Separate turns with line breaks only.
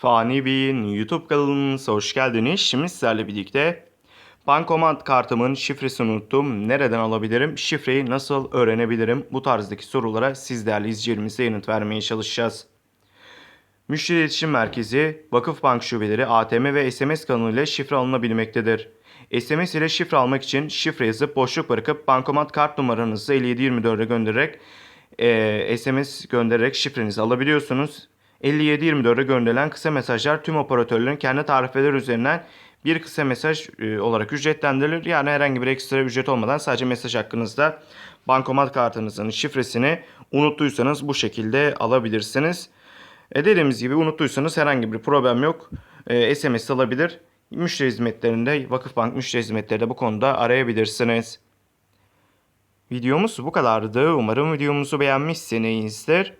Fani Bey'in YouTube kanalımıza hoş geldiniz. Şimdi sizlerle birlikte bankomat kartımın şifresini unuttum. Nereden alabilirim? Şifreyi nasıl öğrenebilirim? Bu tarzdaki sorulara siz değerli izleyicilerimize yanıt vermeye çalışacağız. Müşteri İletişim Merkezi, Vakıfbank şubeleri, ATM ve SMS kanalıyla şifre alınabilmektedir. SMS ile şifre almak için şifre yazıp boşluk bırakıp bankomat kart numaranızı 5724'e göndererek eee, SMS göndererek şifrenizi alabiliyorsunuz. 5724'e gönderilen kısa mesajlar tüm operatörlerin kendi tarifeleri üzerinden bir kısa mesaj e, olarak ücretlendirilir. Yani herhangi bir ekstra ücret olmadan sadece mesaj hakkınızda bankomat kartınızın şifresini unuttuysanız bu şekilde alabilirsiniz. E dediğimiz gibi unuttuysanız herhangi bir problem yok. E, SMS alabilir. Müşteri hizmetlerinde Vakıfbank müşteri hizmetleri de bu konuda arayabilirsiniz. Videomuz bu kadardı. Umarım videomuzu beğenmişsinizdir.